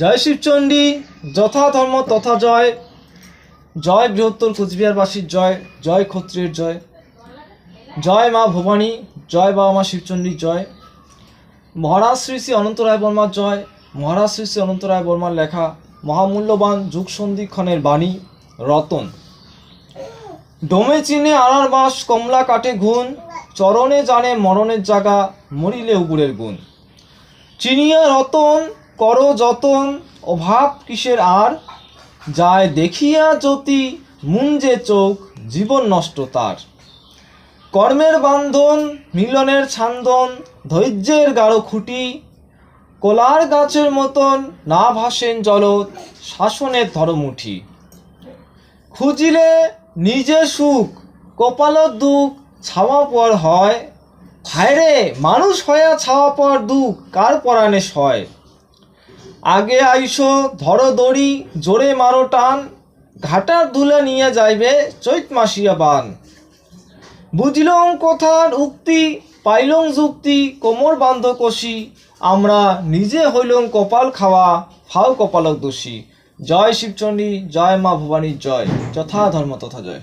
জয় শিবচণ্ডী, যথা ধর্ম তথা জয়। জয় বৃহত্তর কোচবিহারবাসীর জয় জয় ক্ষত্রিয়ের জয়। জয় মা ভবানী, জয় বাবা মা শিবচণ্ডীর জয়। মহারাজ শ্রী শ্রী অনন্ত রায় বর্মার জয়, মহারাজ শ্রী শ্রী অনন্ত রায় বর্মার লেখা মহামূল্যবান যুগ সন্ধিক্ষণের বাণী, রতন। ডোমে চিনে আনার বাস, কমলা কাটে ঘুন চরণে জানে মরণের জাগা, মরিলে উগুরের গুণ। চিনিয়া রতন কর যতন, অভাব কিসের আর? যায় দেখিয়া জ্যোতি মুঞ্জে চোখ, জীবন নষ্ট তার। কর্মের বান্ধন, মিলনের ছান্দন, ধৈর্যের গাঢ় খুঁটি। কোলার গাছের মতন না ভাসেন জলত, শাসনের ধরমুঠি। খুঁজিলে নিজে সুখ কপালত দুঃখ, ছাওয়া পর হয়। হায়রে, মানুষ হইয়া ছাওয়া পর দুঃখ, কার পরাণে সয়? আগে আইসো, ধরো দড়ি, জোরে মারো টান, ঘাটার ধুলে নিয়ে যাইবে চৈত মাসিয়া বান। বুঝলং কথার উক্তি পাইলং যুক্তি, কোমর বান্ধ কষি, আমরা নিজে হইলং কপাল খাওয়া, ফাও কপালক দোষী। জয় শিবচণ্ডী, জয় মা ভবানীর জয়। যথা ধর্ম তথা জয়।